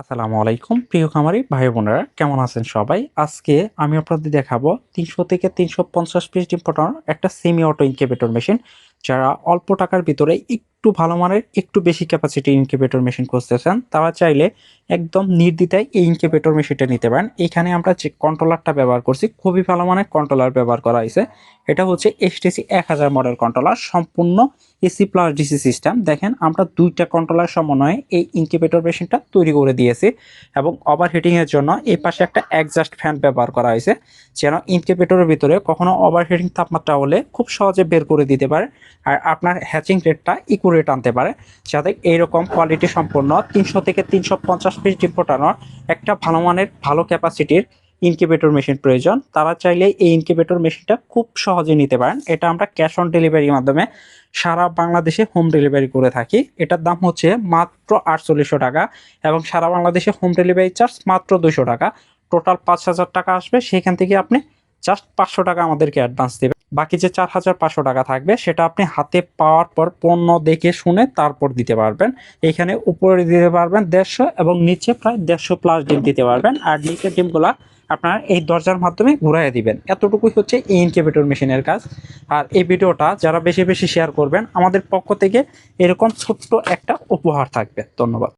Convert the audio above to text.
আসসালামু আলাইকুম, প্রিয় খামারি ভাই বোনেরা, কেমন আছেন সবাই? আজকে আমি আপনাদের দেখাবো তিনশো থেকে তিনশো পঞ্চাশ পিস ডিম একটা সেমি অটো ইনকিউবেটর মেশিন যারা অল্প টাকার ভিতরে ভালো মানের, একটু বেশি ক্যাপাসিটি ইনকিউবেটর মেশিন খুঁজতেছেন, তারা চাইলে একদম নির্দ্বিধায় এই ইনকিউবেটর মেশিনটা নিতে পারেন। এখানে আমরা যে কন্ট্রোলারটা ব্যবহার করছি, খুবই ভালো মানের কন্ট্রোলার ব্যবহার করা হয়েছে। এটা হচ্ছে এসটিসি এক হাজার মডেল কন্ট্রোলার সম্পূর্ণ এসি প্লাস ডিসি সিস্টেম দেখেন, আমরা দুইটা কন্ট্রোলার সমন্বয়ে এই ইনকিউবেটর মেশিনটা তৈরি করে দিয়েছি এবং ওভারহিটিং এর জন্য এই পাশে একটা অ্যাডজাস্ট ফ্যান ব্যবহার করা হয়েছে, যেন ইনকিউবেটরের ভিতরে কখনো ওভারহিটিং তাপমাত্রা হলে খুব সহজে বের করে দিতে পারে। আর আপনার হ্যাচিং রেটটা ইকুরেট টানতে পারে, যাতে এইরকম কোয়ালিটি সম্পন্ন তিনশো থেকে তিনশো পঞ্চাশ পিস ডিম ফোটানোর একটা ভালো মানের, ভালো ক্যাপাসিটির ইনকিউবেটর মেশিন প্রয়োজন। তারা চাইলে এই ইনকিউবেটর মেশিনটা খুব সহজে নিতে পারেন। এটা আমরা ক্যাশ অন ডেলিভারির মাধ্যমে সারা বাংলাদেশে হোম ডেলিভারি করে থাকি। এটার দাম হচ্ছে মাত্র আটচল্লিশশো টাকা এবং সারা বাংলাদেশে হোম ডেলিভারি চার্জ মাত্র দুশো টাকা। টোটাল পাঁচ হাজার টাকা আসবে, সেখান থেকে আপনি জাস্ট পাঁচশো টাকা আমাদেরকে অ্যাডভান্স দেবেন। বাকি যে চার হাজার পাঁচশো টাকা থাকবে, সেটা আপনি হাতে পাওয়ার পর পণ্য দেখে শুনে তারপর দিতে পারবেন। এখানে উপরে দিতে পারবেন দেড়শো এবং নিচে প্রায় দেড়শো প্লাস ডিম দিতে পারবেন। আর নিচের ডিমগুলা আপনার এই দরজার মাধ্যমে ঘুরাই দিবেন। এতটুকুই হচ্ছে এই ইনকিউবেটর মেশিনের কাজ। আর এই ভিডিওটা যারা বেশি বেশি শেয়ার করবেন, আমাদের পক্ষ থেকে এরকম ছোট্ট একটা উপহার থাকবে। ধন্যবাদ।